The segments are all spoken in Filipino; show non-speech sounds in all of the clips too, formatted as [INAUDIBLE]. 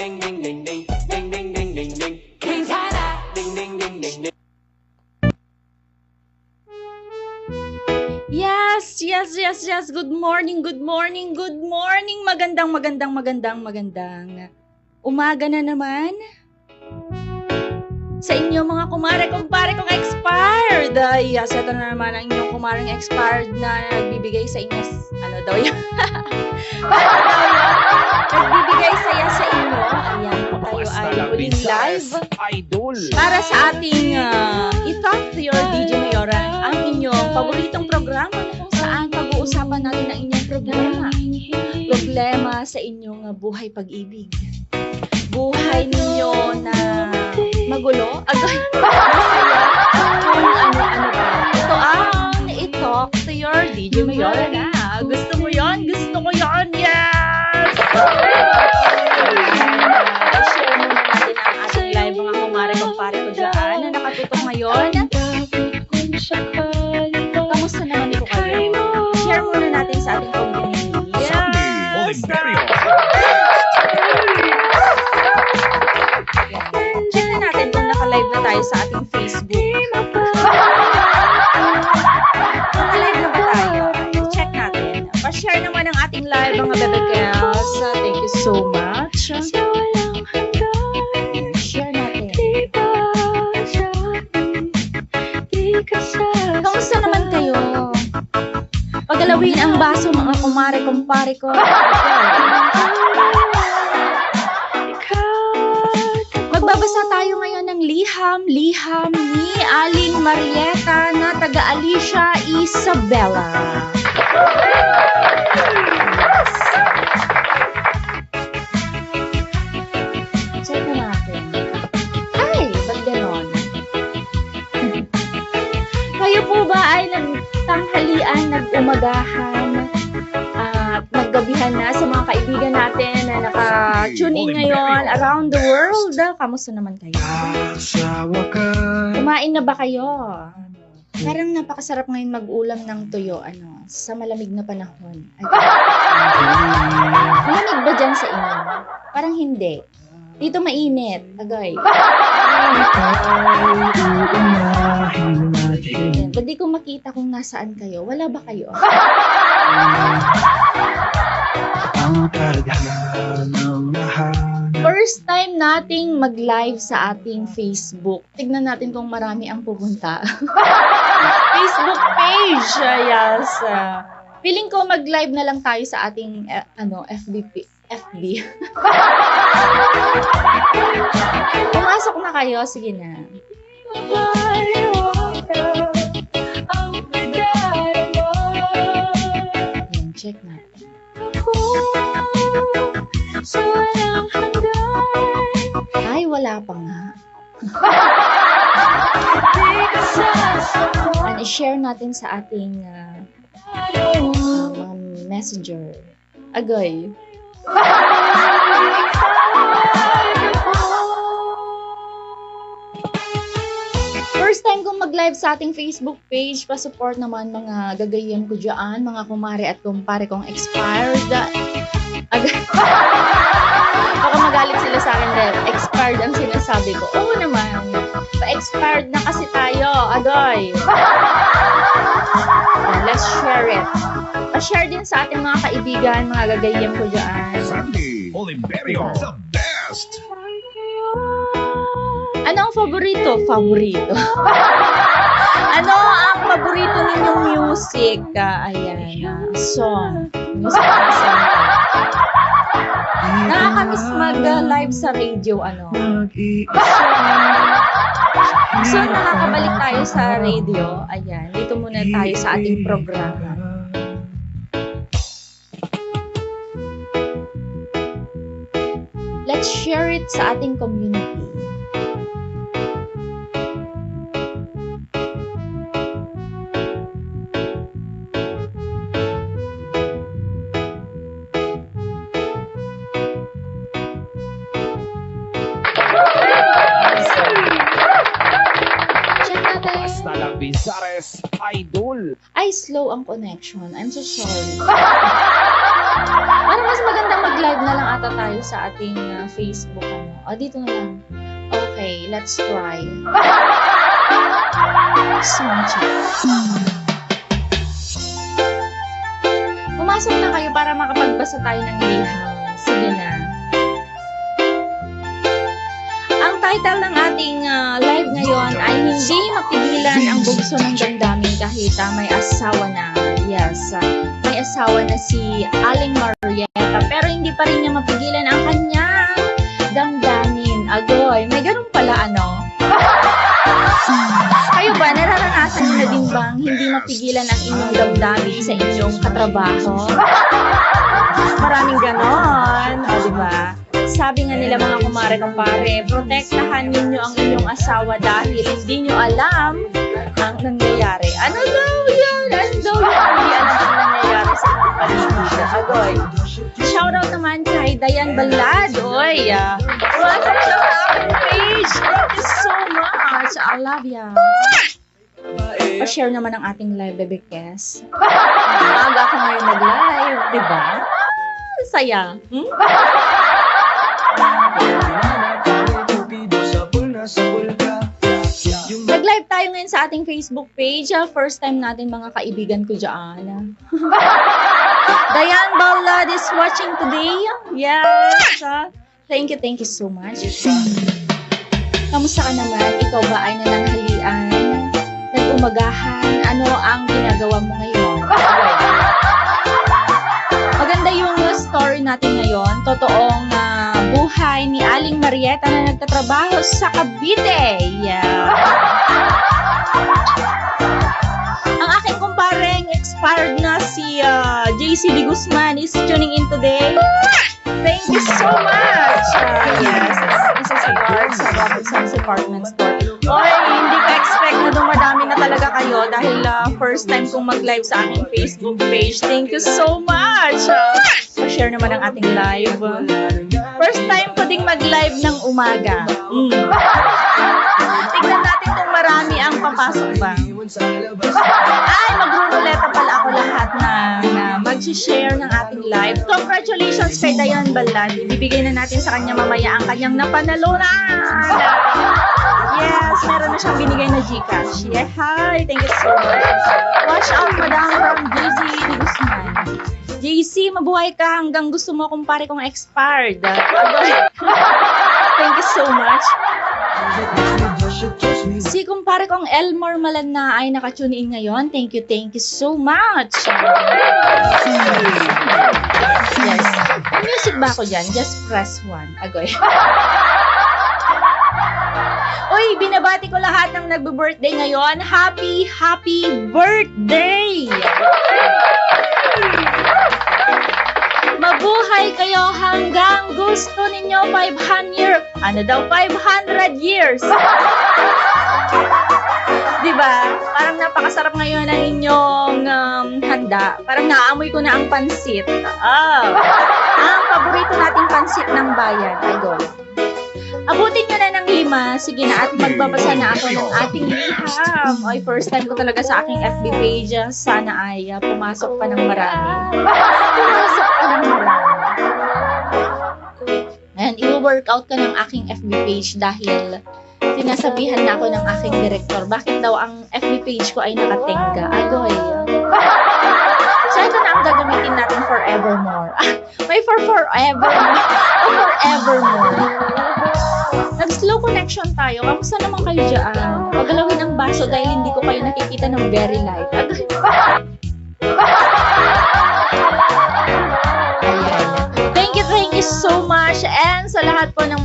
ding ding ding ding ding ding ding ding ding. King Tana. Ding ding ding ding ding. Yes, yes, yes, yes. Good morning, good morning, good morning. Magandang, magandang, magandang, magandang. Umaga na naman. Sa inyo mga kumare, kumpare kong expired. Ay, yes, ito na naman ang inyong kumareng expired na nagbibigay sa inyo. Ano daw yan? [LAUGHS] daw yan? Nagbibigay saya sa inyo. Ayan po tayo ay huling live Idol. para sa ating uh, I-Talk to Your DJ Mayora, ang inyong paboritong programa na kung saan pag-uusapan natin ang inyong problema. Problema sa inyong uh, buhay pag-ibig. Buhay ninyo kumpare ko. Magbabasa tayo ngayon ng liham, liham ni Aling Marieta na taga Alicia ganon? Kayo po ba ay nagtanghalian, nag-umagahan, at naggabihan na sa mga kaibigan natin na naka-tune in ngayon around the world? Kamusta naman kayo? Kumain na ba kayo? Parang napakasarap ngayon mag-ulam ng tuyo, ano, sa malamig na panahon. Malamig ba dyan sa inyo? Parang hindi. Dito mainit, agay. Di ko makita kung nasaan kayo? Wala ba kayo? [LAUGHS] First time nating mag-live sa ating Facebook. Tignan natin kung marami ang pupunta. [LAUGHS] Facebook page. Yes. ah. feeling ko mag-live na lang tayo sa ating eh, ano FB pi- FB. [LAUGHS] Pumasok na kayo, sige na. Yan, check natin. Ay, wala pa nga. [LAUGHS] Ano, share natin sa ating ah, mga messenger. Agay. First time kong mag-live sa ating Facebook page, pa-support naman mga gagayan ko dyan, mga kumare at kumpare kong expired. Agay. [LAUGHS] Baka magalit sila sa akin dahil expired ang sinasabi ko. Oo naman. Pa-expired na kasi tayo. Yan, [LAUGHS] Let's share it. Pa-share din sa ating mga kaibigan, mga gagayam ko dyan. Sandy Oliverio, the best. Ano ang favorito? Favorito. [LAUGHS] ano ang paborito ninyong music? Ah, ayan. ah, song. Music song. Nakakamiss mag-live sa radio, ano. So, nakakabalik tayo sa radio. Ayan, dito muna tayo sa ating programa. Let's share it sa ating community. Abizares Idol. Ay, slow ang connection. I'm so sorry. [LAUGHS] Parang mas magandang mag-live na lang ata tayo sa ating uh, Facebook. Ano. O, dito na lang. Okay, let's try. Sound check. Pumasok na kayo para makapagbasa tayo ng liham. Sige na. Ang title ng ating ah, live ngayon ay Hindi Mapigilan ang Bugso ng Damdamin kahit ah, may asawa na. Yes, ah, may asawa na si Aling Marietta pero hindi pa rin niya mapigilan ang kanyang damdamin. Agoy, may ganun pala ano? [LAUGHS] Kayo ba, nararanasan niyo na din bang hindi mapigilan ang inyong damdamin sa inyong katrabaho? [LAUGHS] Maraming ganon, o di ba? Sabi nga nila mga kumare kumpare, protektahan ninyo ang inyong asawa dahil hindi nyo alam ang nangyayari. Ano daw yan? Ano daw yan? Hindi alam ang nangyayari sa inyong paligid. Agoy. Shoutout naman kay Dayan Balad. Oy, uh, welcome to our aking page. Thank you so much. I love ya. Pa-share naman ang ating live, Bebe Kes. Maaga ako ngayon nag-live, di ba? Saya. Hmm? Nag-live tayo ngayon sa ating Facebook page. Ah, First time natin mga kaibigan ko dyan. [LAUGHS] Diane Ballad is watching today. Yes. ah. Thank you, thank you so much. Kamusta ka naman? Ikaw ba ay nananghalian? Nag-umagahan? Ano ang ginagawa mo ngayon? [LAUGHS] Maganda yung uh, story natin ngayon. Totoong ah, buhay ni Aling Marieta na nagtatrabaho sa Cavite. Yeah. Ang aking kumpareng expired na si ah, JC De Guzman is tuning in today. Thank you so much. Ah, yes, isa sa guard sa Robinson's Department Store. Oy, hindi ko expect na dumadami na talaga kayo dahil ah, first time kong mag-live sa aking Facebook page. Thank you so much. Uh, share naman ang ating live. Ding mag-live ng umaga. Mm. Tignan natin kung marami ang papasok ba. Ay, magruruleta pala ako lahat na, na mag-share ng ating live. Congratulations kay Dayan Balad. Ibibigay na natin sa kanya mamaya ang kanyang napanalunan. Yes, meron na siyang binigay na Gcash. Yeah, hi. Thank you so much. Watch out, madam JC de Guzman. JC, mabuhay ka hanggang gusto mo kumpare kong expired. [LAUGHS] Thank you so much. Si kumpare kong Elmore Malana ay nakatune in ngayon. Thank you, thank you so much. Yes. Music ba ako dyan? Just press one. Agoy. [LAUGHS] Uy, binabati ko lahat ng nagbe-birthday ngayon. Happy, happy birthday! Gusto ninyo 500 year. Ano daw 500 years? [LAUGHS] 'Di ba? Parang napakasarap ngayon ang inyong um, handa. Parang naamoy ko na ang pansit. Oh. [LAUGHS] Ang paborito nating pansit ng bayan. Idol. Abutin nyo na ng lima. Sige na, at magbabasa na ako ng ating liham. Oy, first time ko talaga sa aking FB page. Sana ay ah, pumasok pa ng marami. [LAUGHS] Pumasok pa ng marami. Ayan, i-workout ka ng aking FB page dahil sinasabihan na ako ng aking director, bakit daw ang FB page ko ay nakatenga? Agoy. So, ito na ang gagamitin natin forevermore. [LAUGHS] May for forevermore. O forevermore. Nag-slow connection tayo. Kamusta naman kayo dyan? Pagalawin ang baso dahil hindi ko kayo nakikita ng very light. [LAUGHS]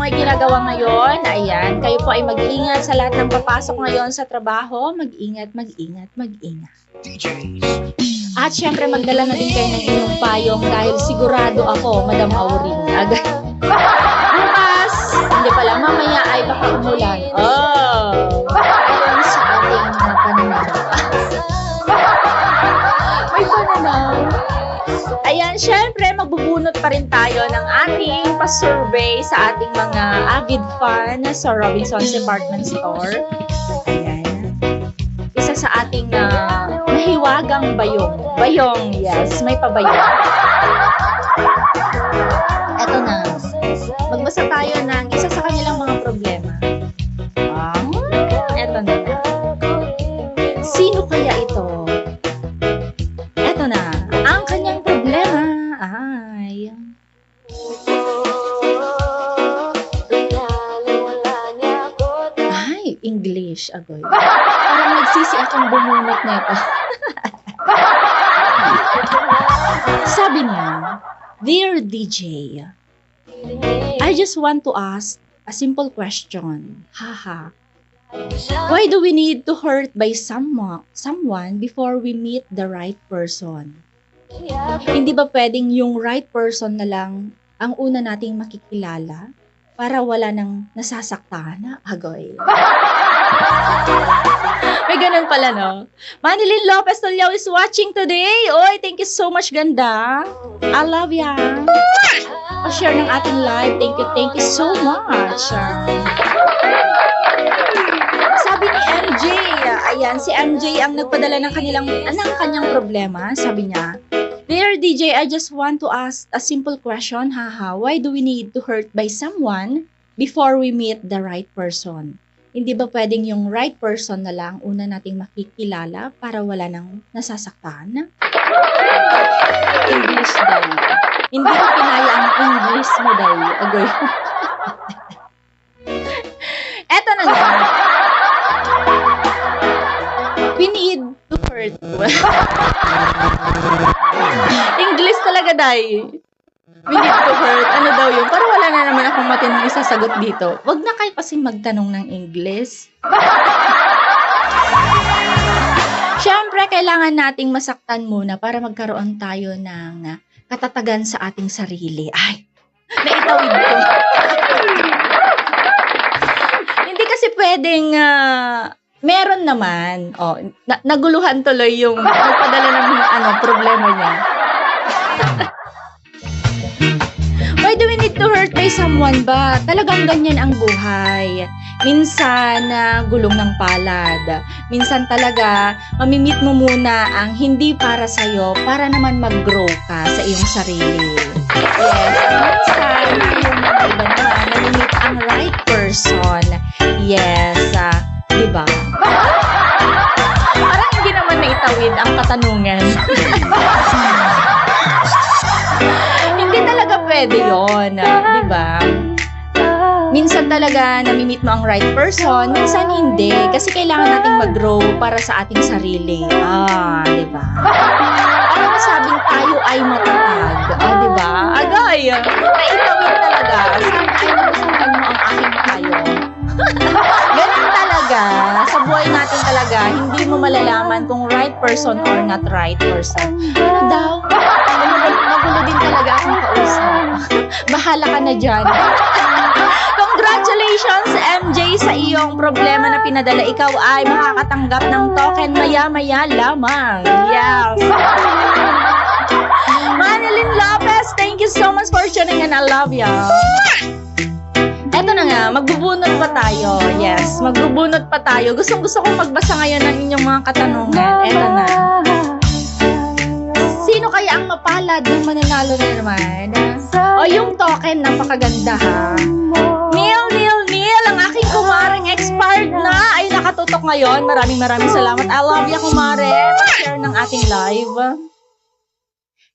mga ginagawa ngayon, ayan, kayo po ay mag-ingat sa lahat ng papasok ngayon sa trabaho. Mag-ingat, mag-ingat, mag-ingat. At syempre, magdala na din kayo ng inyong payong dahil sigurado ako, Madam Auring. [LAUGHS] Agad. Bukas, hindi pala, mamaya ay baka umulan. Oh! Ayan, syempre, magbubunot pa rin tayo ng ating pa-survey sa ating mga avid fan sa Robinson's Department Store. Ayan. Isa sa ating ah, mahiwagang bayong. Bayong, yes, may pabayong. Eto na. Magbasa tayo ng isa sa kanilang mga problema. Bumunot nito. [LAUGHS] Sabi niya, Dear DJ, I just want to ask a simple question. Haha. Why do we need to hurt by someone, someone before we meet the right person? Hindi ba pwedeng yung right person na lang ang una nating makikilala para wala nang nasasaktan na agoy? [LAUGHS] [LAUGHS] May ganun pala, no? Manilyn Lopez Tulio is watching today. Oy, thank you so much, ganda. I love ya. Pa-share ng ating live. Thank you, thank you so much. Sabi ni MJ, ayan, si MJ ang nagpadala ng kanilang, anong kanyang problema. Sabi niya, Dear DJ, I just want to ask a simple question. Haha, why do we need to hurt by someone before we meet the right person? Hindi ba pwedeng yung right person na lang una nating makikilala para wala nang nasasaktan? English daw. Hindi ko pinaya ang English mo daw. Agoy. [LAUGHS] Eto na nga. Need to hurt. [LAUGHS] English talaga, Day. We need to hurt. Ano daw yun? Para wala na naman akong matinong isasagot dito. Wag na kayo kasi magtanong ng English. [LAUGHS] Siyempre, kailangan nating masaktan muna para magkaroon tayo ng katatagan sa ating sarili. Ay, naitawid ko. [LAUGHS] Hindi kasi pwedeng ah, meron naman. Oh, na- naguluhan tuloy yung nagpadala ng ano, problema niya. [LAUGHS] Need to hurt by someone ba? Talagang ganyan ang buhay. Minsan, na gulong ng palad. Minsan talaga, mamimit mo muna ang hindi para sa'yo para naman mag-grow ka sa iyong sarili. Yes, minsan, yung mga iba naman, mamimit ang right person. Yes, ah, di? Parang hindi naman naitawid ang katanungan. [LAUGHS] hindi talaga pwede yon, di ba? Minsan talaga namimit mo ang right person, minsan hindi. Kasi kailangan nating mag-grow para sa ating sarili. Ah, di ba? Para masabing tayo ay matatag. Ah, di ba? Agay, naitawid talaga. Sana ay nagustuhan mo ang aking tayo. [LAUGHS] Ganun talaga. Sa buhay natin talaga, hindi mo malalaman kung right person or not right person. Ano daw? Magulo, magulo din talaga akong kausap. Bahala ka na dyan. [LAUGHS] Congratulations, MJ, sa iyong problema na pinadala. Ikaw ay makakatanggap ng token maya-maya lamang. Yes. [LAUGHS] Manilyn Lopez, thank you so much for tuning in. I love ya. Eto na nga, magbubunot pa tayo. Yes, magbubunot pa tayo. Gustong gusto kong magbasa ngayon ng inyong mga katanungan. Eto na. Sino kaya ang mapalad ng mananalo na naman? O yung token, napakaganda ha. Neil, Neil, Neil, ang aking kumaring expired na ay nakatutok ngayon. Maraming maraming salamat. I love you, kumare. Pa-share ng ating live.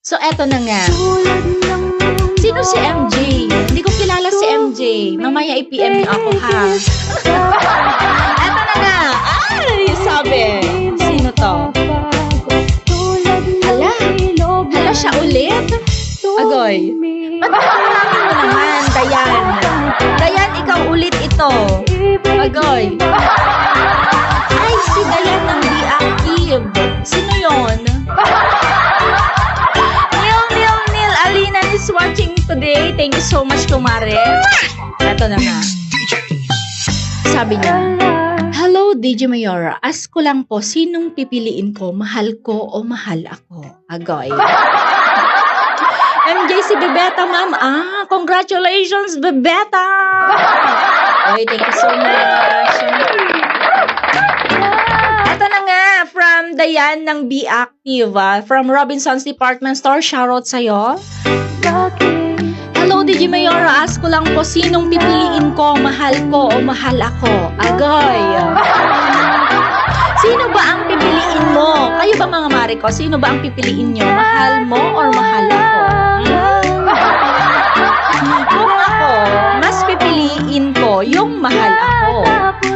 So, eto na nga. Sino si MJ? Hindi ko kilala si MJ. Mamaya i-PM niyo ako, ha? [LAUGHS] eto na nga. Ay, sabi. Sino to? Siya ulit? Agoy. Ba't nakarami mo naman, Dayan? Dayan, ikaw ulit ito. Agoy. Ay, si Dayan ng deactive. Sino yon? Neil, Neil, Neil, Alina is watching today. Thank you so much, kumare. Ito na nga. Sabi niya, Hello, DJ Mayora. Ask ko lang po, sinong pipiliin ko? Mahal ko o mahal ako? Agoy. [LAUGHS] MJ si Bebeta, ma'am. Ah, congratulations, Bebeta! Oy, thank you so much. Ito na nga, from Dayan ng Be Active, ah, from Robinson's Department Store, shoutout sa'yo. Hello, DJ Mayora. Ask ko lang po, sinong pipiliin ko? Mahal ko o mahal ako? Agoy. Sino ba ang pipiliin mo? Kayo ba mga mare ko? Sino ba ang pipiliin nyo? Mahal mo or mahal ako? Hmm? Kung ako, mas pipiliin ko yung mahal ako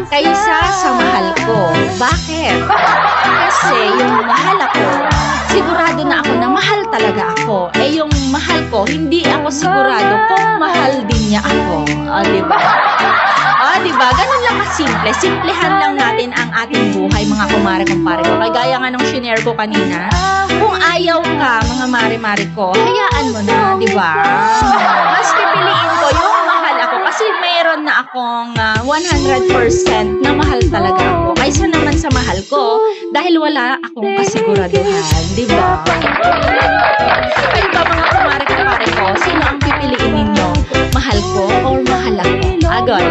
kaysa sa mahal ko. Bakit? Kasi yung mahal ako, sigurado na ako na mahal talaga ako. Eh yung mahal ko, hindi ako sigurado kung mahal din niya ako. O, di ba? O, di ba? Ganun lang kasimple. Simplehan lang natin ang ating buhay, mga kumare-kumpare ko. Kagaya nga nung shinare ko kanina, kung ayaw ka, mga mare-mare ko, hayaan mo na, di ba? Mas pipiliin kasi mayroon na akong ah, 100% na mahal talaga ako. Kaysa naman sa mahal ko, dahil wala akong kasiguraduhan, di ba? Kayo ba mga kumare-kumare ko, sino ang pipiliin ninyo? Mahal ko or mahal ako? Agoy.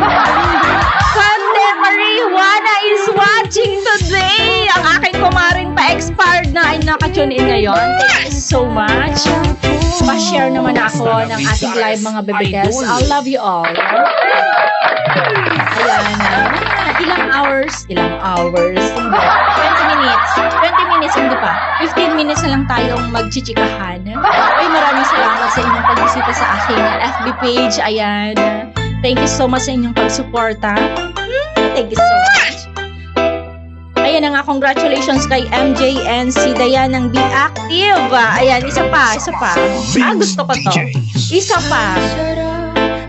Conde Marijuana is watching today! Ang aking kumaring pa-expired na ay nakatune in ngayon. Thank you so much. Pa-share naman ako ng ating live mga bebetes. I love you all. Ayan. ah, ilang hours? Ilang hours? Hindi. 20 minutes. 20 minutes, hindi pa. 15 minutes na lang tayong magchichikahan. Uy, maraming salamat sa inyong pagbisita sa aking FB page. Ayan. Thank you so much sa inyong pagsuporta. Hmm, Thank you so much. Ayan na nga, congratulations kay MJ and si Dayan ng Be Active. Ayan, isa pa, isa pa. Ah, gusto ko to. Isa pa.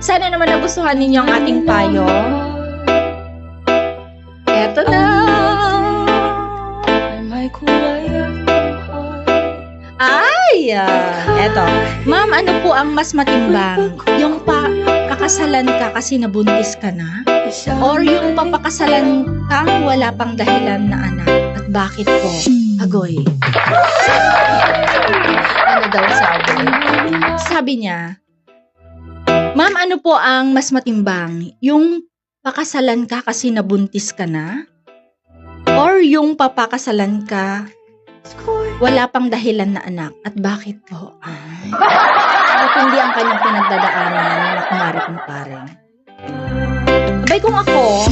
Sana naman nagustuhan ninyo ang ating payo. Eto na. Ay, ah, eto. Ma'am, ano po ang mas matimbang? Yung pa kakasalan ka kasi nabuntis ka na? Or yung papakasalan kang wala pang dahilan na anak? At bakit po? Agoy. ano daw sabi? Sabi niya, Ma'am, ano po ang mas matimbang? Yung pakasalan ka kasi nabuntis ka na? Or yung papakasalan ka wala pang dahilan na anak? At bakit po? Ay, at hindi ang kanyang pinagdadaanan na kumari kumpare. Abay kung ako,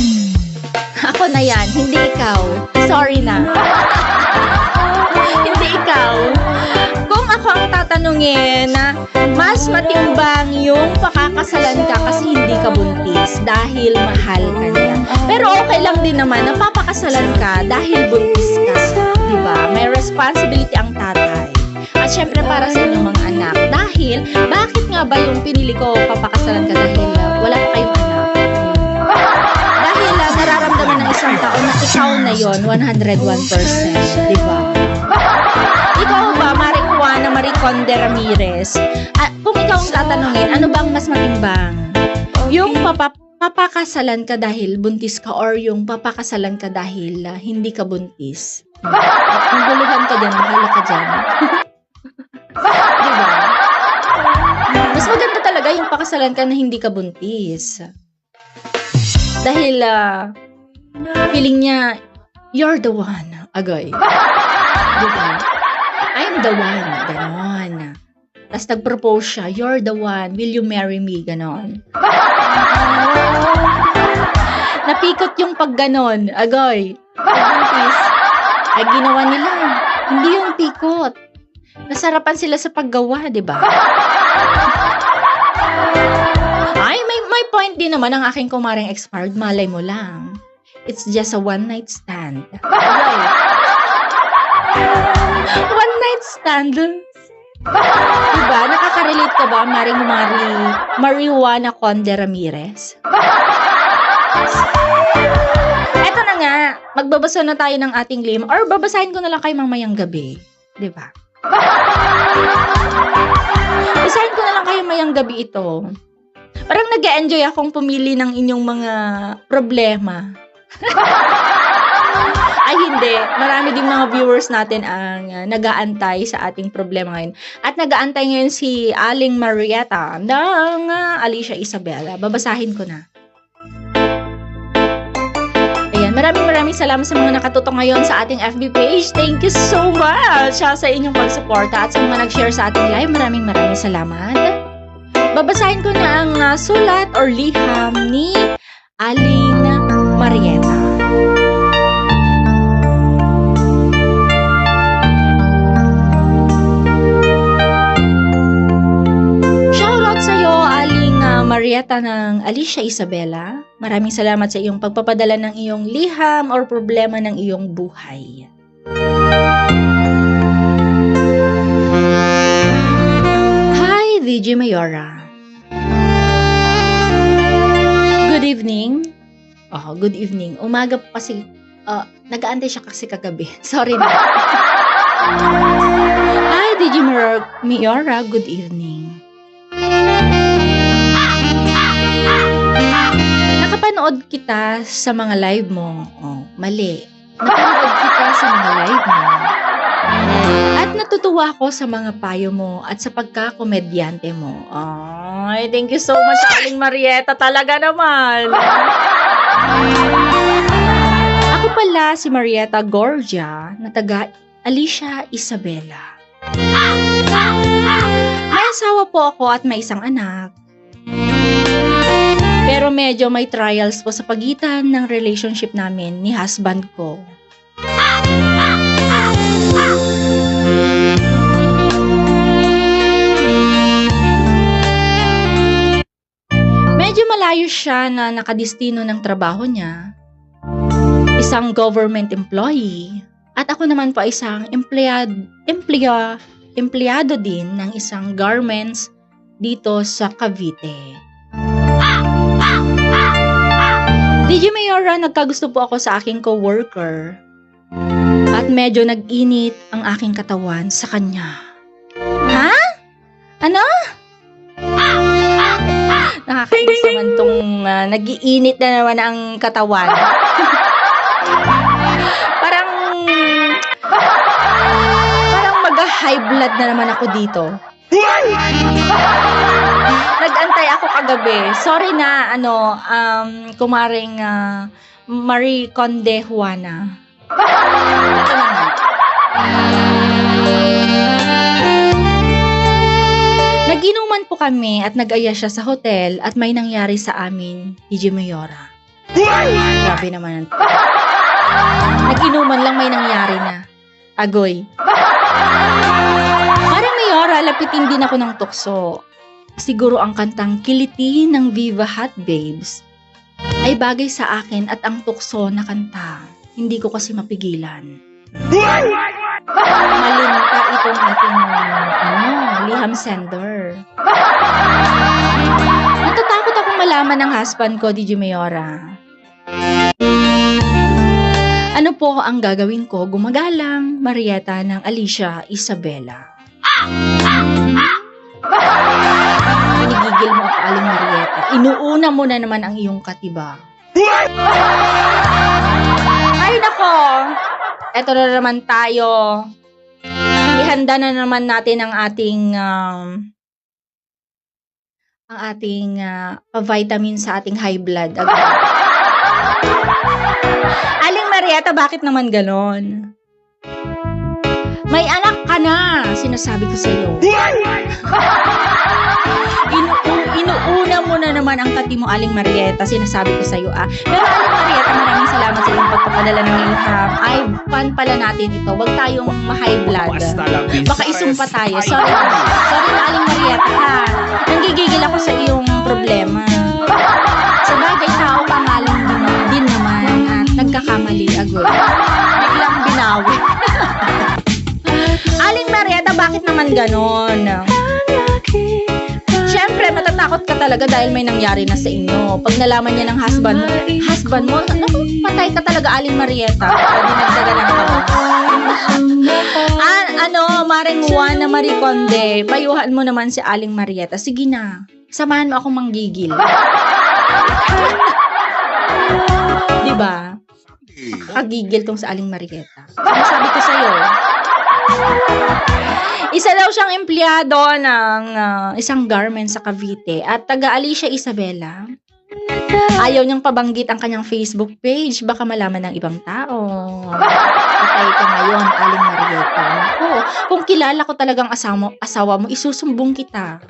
ako na yan, hindi ikaw. Sorry na. [LAUGHS] hindi ikaw. Kung ako ang tatanungin na mas matimbang yung pakakasalan ka kasi hindi ka buntis dahil mahal ka niya. Pero okay lang din naman na papakasalan ka dahil buntis ka. Diba? May responsibility ang tatay. At syempre para sa inyong mga anak. Dahil, bakit nga ba yung pinili ko papakasalan ka dahil uh, wala pa kayong anak? [LAUGHS] Dahil uh, nararamdaman ng isang tao na ikaw na yon 101%. Diba? Ikaw ba, Marie Juana Marie Conde Ramirez, ah, kung ikaw ang tatanungin, ano bang mas matimbang? Yung papa, papakasalan ka dahil buntis ka or yung papakasalan ka dahil ah, hindi ka buntis? At kung guluhan ka dyan, bahala ka dyan. [LAUGHS] diba? Mas maganda talaga yung pakasalan ka na hindi ka buntis. Dahil, ah, feeling niya, you're the one. Agoy. Diba? I'm the one. Ganon. Tapos nag-propose siya, you're the one. Will you marry me? Ganon. Napikot yung pagganon. Agoy. Nagbuntis. Ay, ginawa nila. Hindi yung pikot. Nasarapan sila sa paggawa, di ba? Ay, may, may point din naman ang aking kumaring expired. Malay mo lang. It's just a one-night stand. Agoy. One night stand. Diba? Nakaka-relate ka ba, Maring Mari, Marijuana Conde Ramirez? Eto na nga, magbabasa na tayo ng ating lim or babasahin ko na lang kayo mamayang gabi. Diba? [LAUGHS] Basahin ko na lang kayo mayang gabi ito. Parang nag enjoy akong pumili ng inyong mga problema. [LAUGHS] Ay hindi, marami ding mga viewers natin ang uh, nagaantay sa ating problema ngayon. At nagaantay ngayon si Aling Marietta ng uh, Alicia Isabela. Babasahin ko na. Maraming maraming salamat sa mga nakatutok ngayon sa ating FB page. Thank you so much sa inyong pagsuporta at sa mga nag-share sa ating live. Maraming maraming salamat. Babasahin ko na ang ah, sulat or liham ni Aling Marieta. Marieta ng Alicia Isabela. Maraming salamat sa iyong pagpapadala ng iyong liham or problema ng iyong buhay. Hi, DJ Mayora. Good evening. Oh, good evening. Umaga po kasi, uh, nag-aantay siya kasi kagabi. [LAUGHS] Sorry na. [LAUGHS] Hi, DJ. Mayora, good evening. Nakapanood kita sa mga live mo. Oh, mali. Napanood kita sa mga live mo. At natutuwa ako sa mga payo mo at sa pagkakomedyante mo. Ay, thank you so much, Aling Marieta. Talaga naman. Ako pala si Marieta Gorgia na taga Alicia Isabela. May asawa po ako at may isang anak. Pero medyo may trials po sa pagitan ng relationship namin ni husband ko. Medyo malayo siya na nakadistino ng trabaho niya. Isang government employee. At ako naman po isang empleyado, empleya, empleyado din ng isang garments dito sa Cavite. DJ Mayora, nagkagusto po ako sa aking coworker at medyo nag-init ang aking katawan sa kanya. Ha? Ano? Nakakainis naman tong ah, nag-iinit na naman ang katawan. [LAUGHS] parang parang mag-high blood na naman ako dito. [LAUGHS] Nag-antay ako kagabi. Sorry na, ano, um, kumaring ah, Marie Conde Juana. [LAUGHS] Nag-inuman po kami at nag-aya siya sa hotel at may nangyari sa amin, DJ Mayora. Grabe naman. Nag-inuman lang may nangyari na. Agoy. Parang Mayora, lapitin din ako ng tukso. Siguro ang kantang Kiliti ng Viva Hot Babes ay bagay sa akin at ang tukso na kanta, hindi ko kasi mapigilan. Malinta itong ating ano, liham sender. Natatakot akong malaman ng husband ko, DJ Mayora. Ano po ang gagawin ko? Gumagalang, Marieta ng Alicia Isabela. Pinigigil mo ako, Aling Marieta. Inuuna mo na naman ang iyong katiba. Ay, nako! Eto na naman tayo. Ihanda na naman natin ang ating um, ang ating ah, vitamin sa ating high blood. agad. Aling Marieta, bakit naman ganon? May anak na, sinasabi ko sa iyo. [LAUGHS] Inu inuuna mo na naman ang kati mo, Aling Marieta, sinasabi ko sa iyo ah. Pero Aling Marieta, maraming salamat sa iyong pagpapadala ng liham. Ay, fan pala natin ito. Huwag tayong ma-high blood. Baka isumpa tayo. Sorry. Sorry na, Aling Marieta, ha. Nanggigigil ako sa iyong problema. Sa bagay, tao ka nga lang din, din naman at nagkakamali agad. Biglang binawi. Aling Marieta, bakit naman ganon? Siyempre, matatakot ka talaga dahil may nangyari na sa inyo. Pag nalaman niya ng husband mo, husband mo, naku, patay ka talaga, Aling Marieta. Dinagdagan ng ka. Ah, ano, Maring Juan na Marie Conde, payuhan mo naman si Aling Marieta. Sige na, samahan mo akong manggigil. Di ba? Nakakagigil tong sa Aling Marieta. Sinasabi ko sa'yo. Isa daw siyang empleyado ng ah, isang garment sa Cavite at taga Alicia Isabela. Ayaw niyang pabanggit ang kanyang Facebook page. Baka malaman ng ibang tao. Patay ka ngayon, Aling Marieta. Ako, kung kilala ko talagang asawa, asawa mo, isusumbong kita.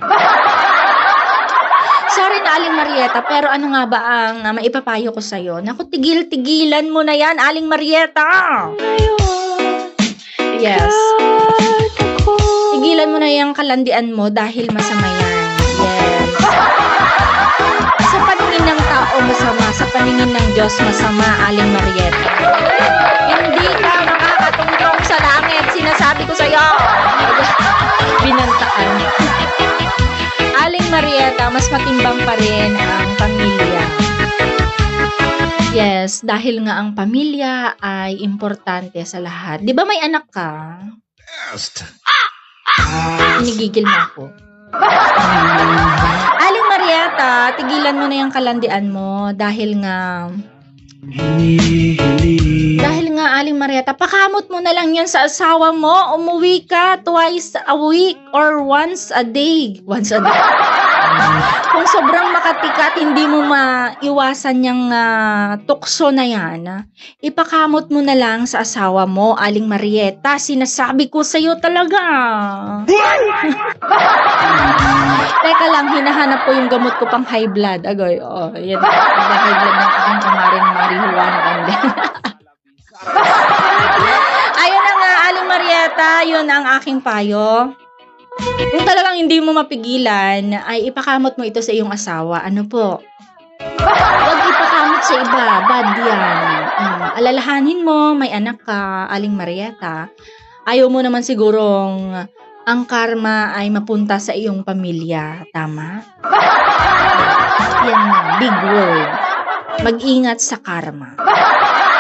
Sorry na, Aling Marieta, pero ano nga ba ang uh, maipapayo ko sa'yo? Naku, tigil-tigilan mo na yan, Aling Marieta! Yes. Tigilan mo na yung kalandian mo dahil masama yan. Yes. Sa paningin ng tao masama, sa paningin ng Diyos masama, Aling Marieta. Hindi ka makakatungtong sa langit, sinasabi ko sa'yo. Binantaan. Aling Marieta, mas matimbang pa rin ang pamilya. Yes, dahil nga ang pamilya ay importante sa lahat. Di ba may anak ka? Best. Inigigil mo ako. [LAUGHS] Aling Marieta, tigilan mo na yung kalandian mo dahil nga dahil nga Aling Marieta, pakamot mo na lang yan sa asawa mo. Umuwi ka twice a week or once a day. Once a day. Kung sobrang makatikat, hindi mo maiwasan yung ah, tukso na yan, ah, ipakamot mo na lang sa asawa mo, Aling Marieta. Sinasabi ko sa'yo talaga. [LAUGHS] Teka lang, hinahanap ko yung gamot ko pang high blood. Agoy, oh, yan. Nag-high blood ng aking kamaring marihuana. [LAUGHS] Ayun na nga, Aling Marieta, yun ang aking payo. Kung talagang hindi mo mapigilan, ay ipakamot mo ito sa iyong asawa. Ano po? Huwag ipakamot sa iba. Bad yan. Mm, alalahanin mo, may anak ka, Aling Marieta. Ayaw mo naman sigurong ang karma ay mapunta sa iyong pamilya. Tama? Yan na, big word. Mag-ingat sa karma.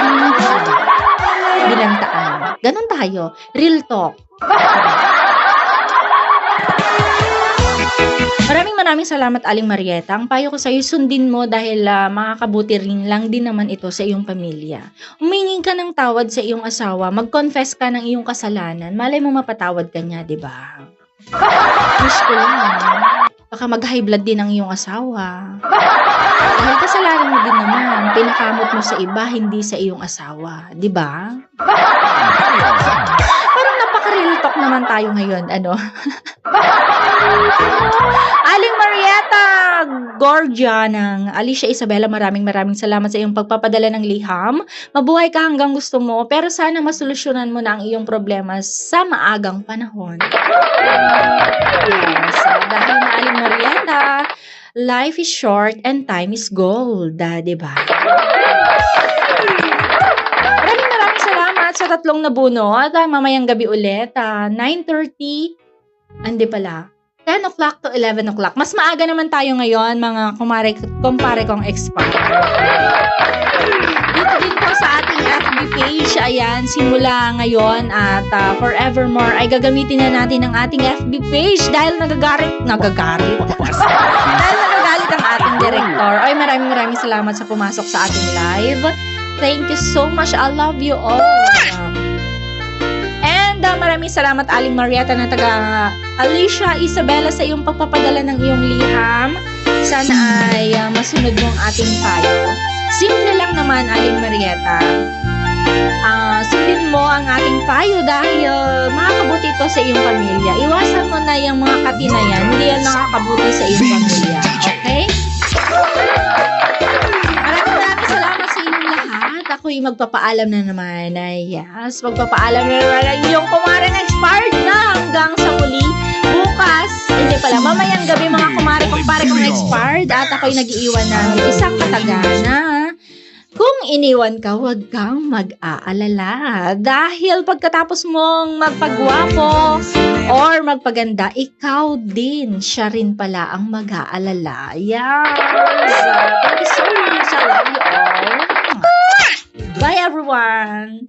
Mm, Binantaan. Ganon tayo. Real talk. Maraming maraming salamat Aling Marieta. Ang payo ko sa iyo, sundin mo dahil ah, makakabuti rin lang din naman ito sa iyong pamilya. Humingi ka ng tawad sa iyong asawa, mag-confess ka ng iyong kasalanan, malay mo mapatawad ka niya, di ba? Wish ko lang. Baka mag-high blood din ang iyong asawa. Dahil kasalanan mo din naman, pinakamot mo sa iba, hindi sa iyong asawa. Di ba? Parang napaka-real talk naman tayo ngayon, ano? [LAUGHS] Aling Marietta Gorgia ng Alicia Isabella, maraming maraming salamat sa iyong pagpapadala ng liham. Mabuhay ka hanggang gusto mo, pero sana masolusyonan mo na ang iyong problema sa maagang panahon. Yes, dahil na Aling Marietta, life is short and time is gold, ah, di ba? Maraming maraming salamat sa tatlong nabunot. Ah, mamayang gabi ulit, ah, 9.30, hindi pala, 10 o'clock to 11 o'clock. Mas maaga naman tayo ngayon, mga kumare, kumpare kong expert. Dito din po sa ating FB page, ayan, simula ngayon at ah, forevermore ay gagamitin na natin ang ating FB page dahil nagagalit, nagagalit. dahil nagagalit ang ating director. Ay, maraming maraming salamat sa pumasok sa ating live. Thank you so much. I love you all. And uh, maraming salamat Aling Marietta na taga Alicia Isabella sa iyong pagpapadala ng iyong liham. Sana ay uh, masunod mo ang ating payo. Simple lang naman Aling Marietta. Ah, sundin mo ang ating payo dahil makakabuti ito sa iyong pamilya. Iwasan mo na yung mga katinayan, hindi yan nakakabuti sa iyong pamilya. Ako'y magpapaalam na naman. Ay, yes, magpapaalam na naman ang inyong kumareng expired na hanggang sa muli. Bukas, hindi pala, mamayang gabi mga kumare kumpare kong expired at ako'y nag-iiwan ng isang katagana. Kung iniwan ka, huwag kang mag-aalala. Dahil pagkatapos mong magpagwapo or magpaganda, ikaw din, siya rin pala ang mag-aalala. Yes! Thank you so much. I love you all. Bye everyone.